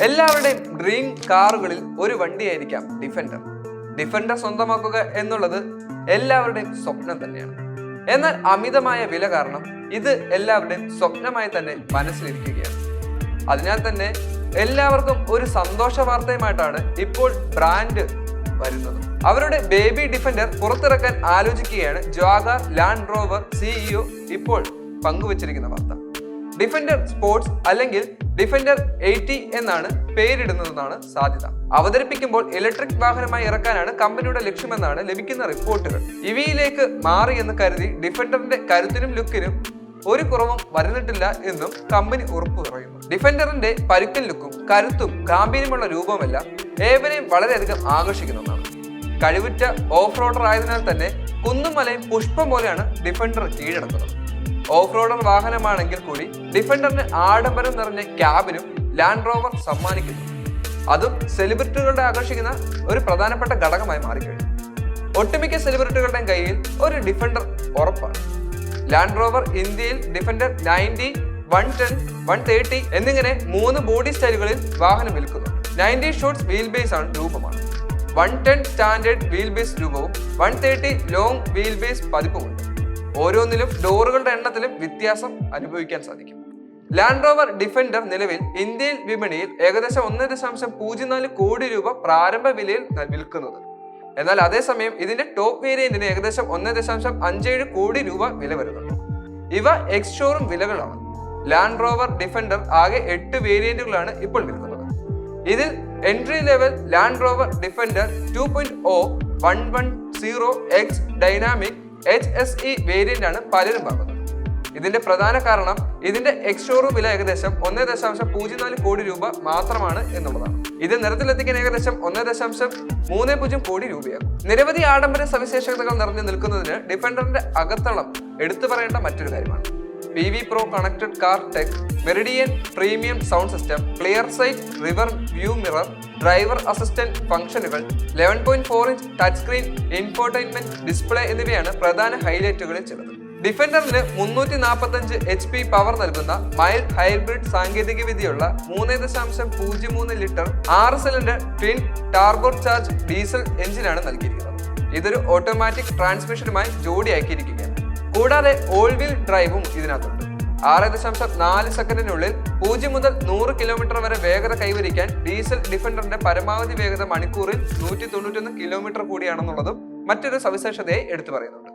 എല്ലാവരുടെയും ഡ്രീം കാറുകളിൽ ഒരു വണ്ടിയായിരിക്കാം defender defender സ്വന്തമാക്കുക എന്നുള്ളത് എല്ലാവരുടെയും സ്വപ്നം തന്നെയാണ്. എന്നാൽ അമിതമായ വില കാരണം ഇത് എല്ലാവരുടെയും സ്വപ്നമായി തന്നെ മനസ്സിലിരിക്കുകയാണ്. അതിനാൽ തന്നെ എല്ലാവർക്കും ഒരു സന്തോഷ വാർത്തയുമായിട്ടാണ് ഇപ്പോൾ ബ്രാൻഡ് വരുന്നത്. അവരുടെ ബേബി ഡിഫൻഡർ പുറത്തിറക്കാൻ ആലോചിക്കുകയാണ് ജാഗാർ ലാൻഡ് റോവർ സിഇഒ ഇപ്പോൾ പങ്കുവച്ചിരിക്കുന്ന വാർത്ത. ഡിഫൻഡർ സ്പോർട്സ് അല്ലെങ്കിൽ ഡിഫൻഡർ എയ്റ്റി എന്നാണ് പേരിടുന്നതെന്നാണ് സാധ്യത. അവതരിപ്പിക്കുമ്പോൾ ഇലക്ട്രിക് വാഹനമായി ഇറക്കാനാണ് കമ്പനിയുടെ ലക്ഷ്യമെന്നാണ് ലഭിക്കുന്ന റിപ്പോർട്ടുകൾ ഇവയിലേക്ക് എന്ന് കരുതി ഡിഫൻഡറിന്റെ കരുത്തിനും ലുക്കിനും ഒരു കുറവും വരുന്നിട്ടില്ല എന്നും കമ്പനി ഉറപ്പു പറയുന്നു. ഡിഫൻഡറിന്റെ പരുക്കൻ ലുക്കും കരുത്തും ഗാംഭീര്യമുള്ള രൂപമെല്ലാം ഏവരെയും വളരെയധികം ആകർഷിക്കുന്നതാണ് കഴിവുറ്റ ഓഫ് റോഡർ ആയതിനാൽ തന്നെ കുന്നുമലയും പുഷ്പം പോലെയാണ് ഡിഫൻഡർ കീഴടക്കുന്നത്. ഓഫ് റോഡർ വാഹനമാണെങ്കിൽ കൂടി ഡിഫൻഡറിന് ആഡംബരം നിറഞ്ഞ ക്യാബിനും ലാൻഡ് റോവർ സമ്മാനിക്കുന്നു. അതും സെലിബ്രിറ്റികളുടെ ആകർഷിക്കുന്ന ഒരു പ്രധാനപ്പെട്ട ഘടകമായി മാറിക്കഴിഞ്ഞു. ഒട്ടുമിക്ക സെലിബ്രിറ്റികളുടെയും കയ്യിൽ ഒരു ഡിഫൻഡർ ഉറപ്പാണ്. ലാൻഡ് റോവർ ഇന്ത്യയിൽ Defender ninety one ten one thirty എന്നിങ്ങനെ മൂന്ന് ബോഡി സ്റ്റൈലുകളിൽ വാഹനം വിൽക്കുന്നു. നയന്റി ഷോട്ട്സ് വീൽ ബേസ് ആണ് രൂപമാണ്. One ten standard wheel base രൂപവും one thirty long wheel base പതിപ്പുമുണ്ട്. ഓരോന്നിലും ഡോറുകളുടെ എണ്ണത്തിലും വ്യത്യാസം അനുഭവിക്കാൻ സാധിക്കും. ലാൻഡ് റോവർ ഡിഫൻഡർ നിലവിൽ ഇന്ത്യൻ വിപണിയിൽ ഏകദേശം ഒന്ന് ദശാംശം പൂജ്യം നാല് കോടി രൂപ പ്രാരംഭ വിലയിൽ വിൽക്കുന്നത്. എന്നാൽ അതേസമയം ഇതിന്റെ ടോപ്പ് വേരിയന്റിന് ഏകദേശം ഒന്ന് ദശാംശം അഞ്ചേഴ് കോടി രൂപ വില വരുന്നുണ്ട്. ഇവ എക്സ് വിലകളാണ്. ലാൻഡ് റോവർ ഡിഫൻഡർ ആകെ എട്ട് വേരിയന്റുകളാണ് ഇപ്പോൾ വിൽക്കുന്നത്. ഇതിൽ entry level Land Rover Defender two point O one one zero X Dynamic H S E variant ആണ് പലരും പറഞ്ഞത് ഇതിന്റെ പ്രധാന കാരണം ഇതിന്റെ എക്സ്ഷോറൂം വില ഏകദേശം ഒന്നേ ദശാംശം പൂജ്യം നാല് കോടി രൂപ മാത്രമാണ് എന്നുള്ളതാണ്. ഇത് നിരത്തിലെത്തിക്കാൻ ഏകദേശം ഒന്നേ ദശാംശം മൂന്ന് പൂജ്യം കോടി രൂപയാകും. നിരവധി ആഡംബര സവിശേഷതകൾ നിറഞ്ഞു നിൽക്കുന്നതിന് ഡിഫൻഡറിന്റെ അകത്തളം എടുത്തു പറയേണ്ട മറ്റൊരു കാര്യമാണ്. P V pro connected car tech Meridian premium sound system clear sight rear view mirror driver assistant ഫംഗ്ഷനുകൾ eleven point four inch touch screen infotainment display എന്നിവയാണ് പ്രധാന ഹൈലൈറ്റുകളിൽ ചിലത്. ഡിഫൻഡറിന് മുന്നൂറ്റി നാൽപ്പത്തഞ്ച് എച്ച് പി പവർ നൽകുന്ന മൈൽഡ് ഹൈബ്രിഡ് സാങ്കേതിക വിദ്യയുള്ള മൂന്ന് ദശാംശം പൂജ്യം മൂന്ന് ലിറ്റർ ആറ് cylinder twin turbo charge diesel എഞ്ചിനാണ് നൽകിയിരിക്കുന്നത്. ഇതൊരു ഓട്ടോമാറ്റിക് ട്രാൻസ്മിഷനുമായി ജോഡിയാക്കിയിരിക്കുകയാണ് കൂടാതെ ഓൾ വീൽ ഡ്രൈവും ഇതിനകത്തുണ്ട്. ആറ് ദശാംശം നാല് സെക്കൻഡിനുള്ളിൽ പൂജ്യം മുതൽ നൂറ് കിലോമീറ്റർ വരെ വേഗത കൈവരിക്കാൻ ഡീസൽ ഡിഫൻഡറിന്റെ പരമാവധി വേഗത മണിക്കൂറിൽ നൂറ്റി തൊണ്ണൂറ്റൊന്ന് കിലോമീറ്റർ കൂടിയാണെന്നുള്ളതും മറ്റൊരു സവിശേഷതയായി എടുത്തു പറയുന്നുണ്ട്.